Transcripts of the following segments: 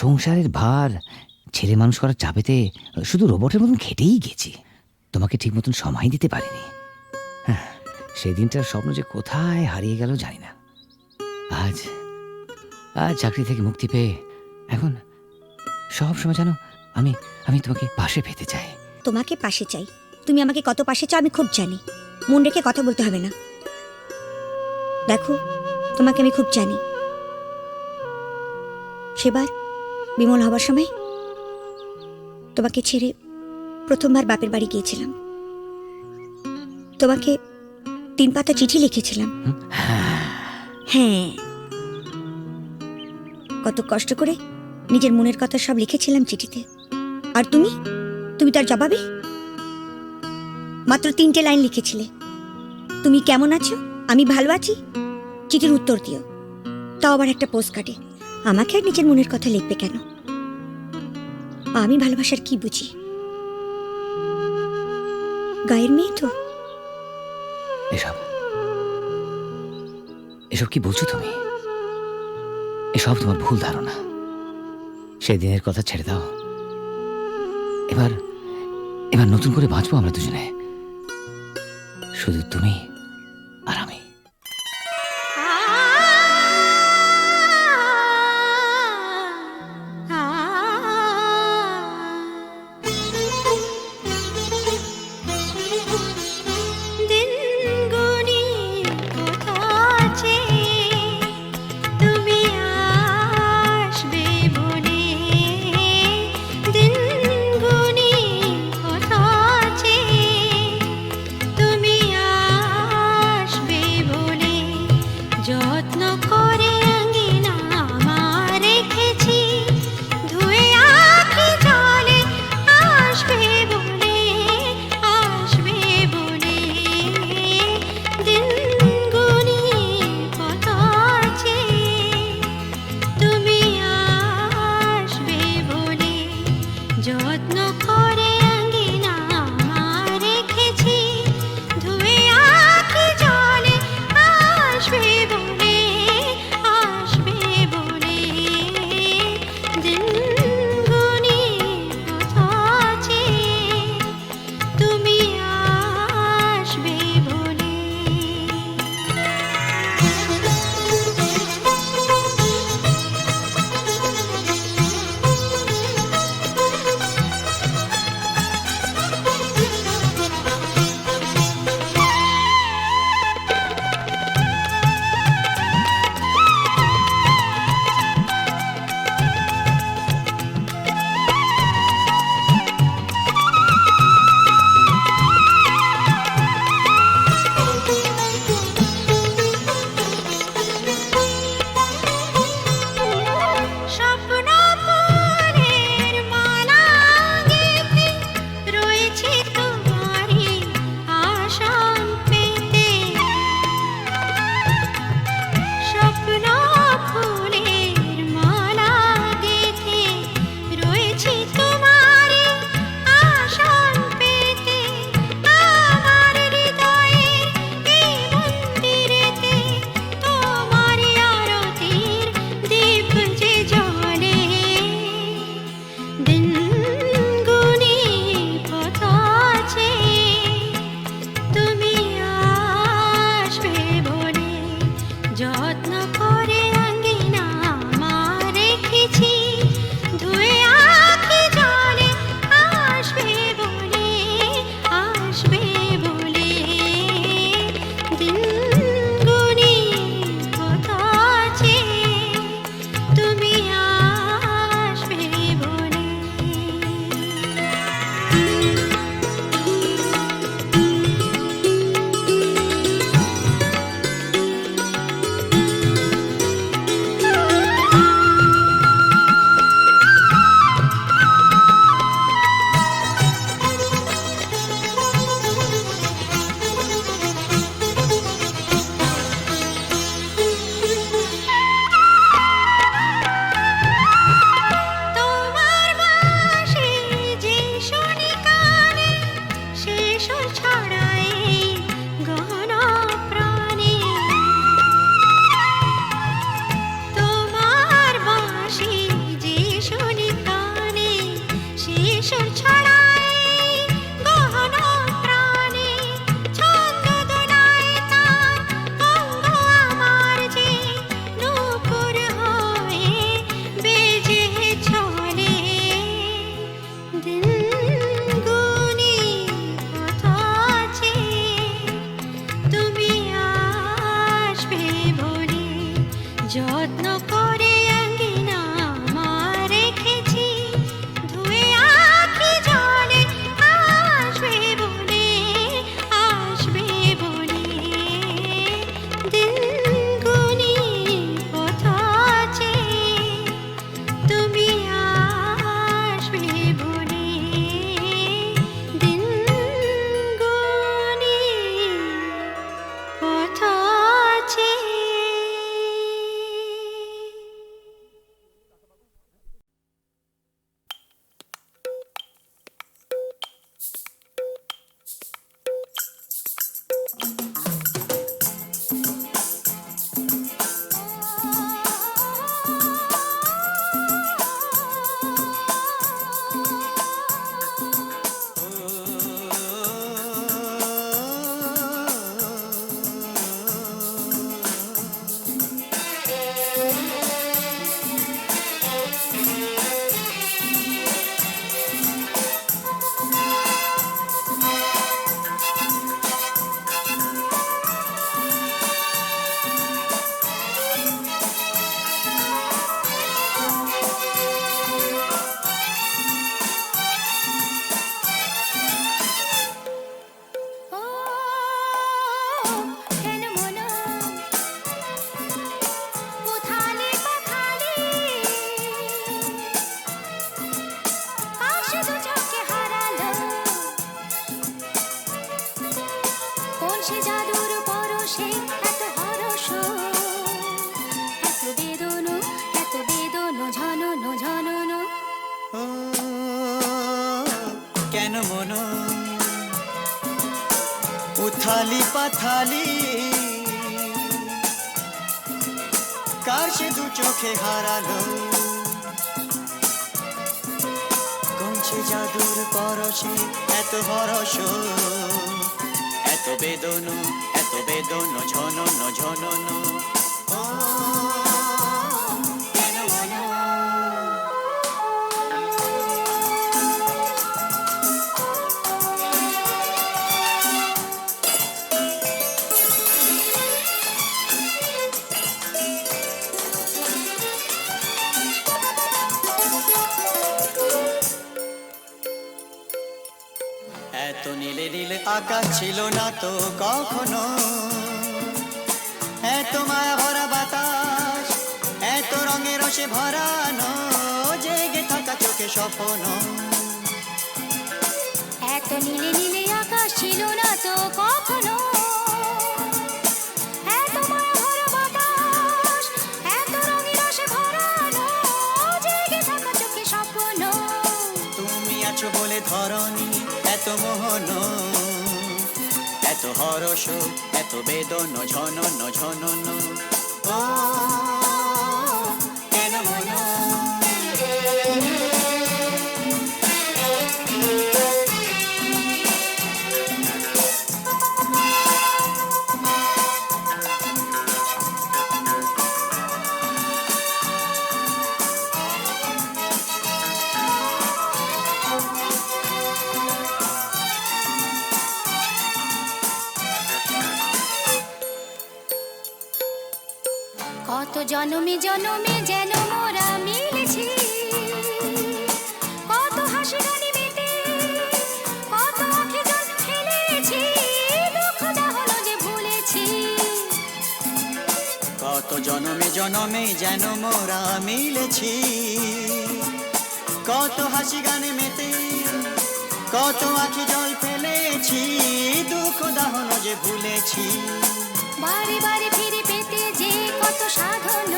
সংসারের ভার ছেলে মানুষ করার চাপেতে শুধু রোবটের মতন খেটেই গেছি। তোমাকে ঠিক মতন সময় দিতে পারিনি। হ্যাঁ, সেদিনটার স্বপ্ন যে কোথায় হারিয়ে গেল জানি না। আজ আজ চাকরি থেকে মুক্তি পেয়ে এখন সব সময় জানো আমি আমি তোমাকে পাশে পেতে চাই। তোমাকে পাশে চাই। তুমি আমাকে কত পাশে চাও আমি খুব জানি। মন রেখে কথা বলতে হবে না। দেখো তোমাকে আমি খুব জানি। সেবার বিমল হবার সময় তোমাকে ছেড়ে প্রথমবার বাপের বাড়ি গিয়েছিলাম। তোমাকে তিন পাতা চিঠি লিখেছিলাম। হ্যাঁ। কত কষ্ট করে নিজের মনের কথা সব লিখেছিলাম চিঠিতে। আর তুমি? তুমি তার জবাবে? মাত্র তিনটে লাইন লিখেছিলে। তুমি কেমন আছো? আমি ভালো আছি? চিঠির উত্তর দিও। তাও আবার একটা পোস্ট কাটে আমাকে আর নিজের মনের কথা লিখবে কেন? আমি ভালোবাসার কি বুঝি? গায়ের মেয়ে তো। এসব। এসব কি বলছো তুমি? এসব তোমার ভুল ধারণা। সেই দিনের কথা ছেড়ে দাও। এবার এবার নতুন করে বাঁচবো আমরা দুজনে। শুধু তুমি। চোখে হারালো। কমছে জাদুর পরশে এত হরস এত বেদন এত বেদন ঝনন ঝনন আকাশ ছিল না তো কখনো। এত মায়া ভরা বাতাস এত রঙে রসে ভরানো জেগে থাকা চোখে স্বপ্ন। এত নীলে নীলে আকাশ ছিল না তো কখনো। বলে ধরনি এত মোহন। এত হরস এত বেদন ঝনন ঝনন ও জনমে জনমে যেন মোরা মিলেছি। কত হাসি গানি মেতে, কত আঁখে জল ফেলেছি, দুঃখ দাহন যে ভুলেছি। কত জনমে জনমে যেন মোরা মিলেছি। কত হাসি গানে মেতে, কত আখি জল ফেলেছি, দুঃখ দাহন যে ভুলেছি। বারে বারে ফিরে পেতে যে কত সাধন,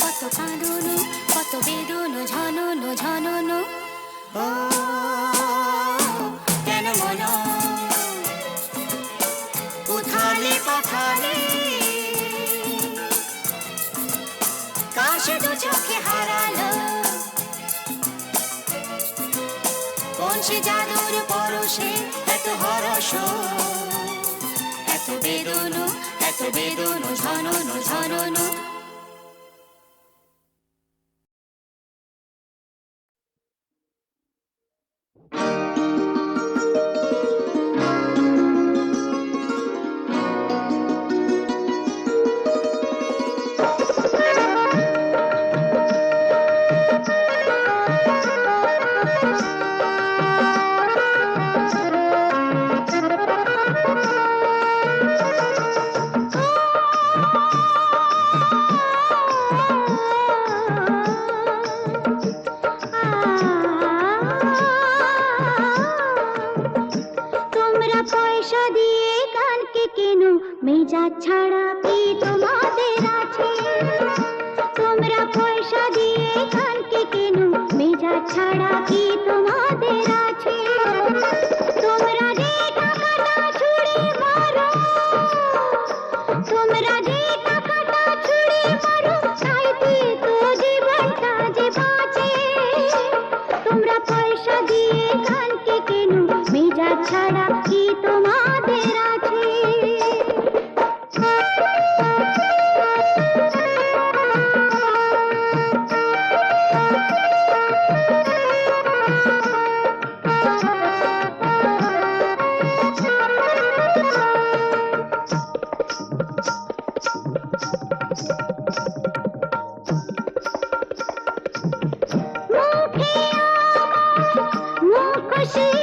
কত কাঁদন কত বেদন, ঝনন ঝনন। কেন মন? উথালি পাথালি কাশে দু চোখে হারালো। কোন সে জাদুর পরশে এত হরস এত বেদন এত বেদন ঝনন ঝনন। खुशी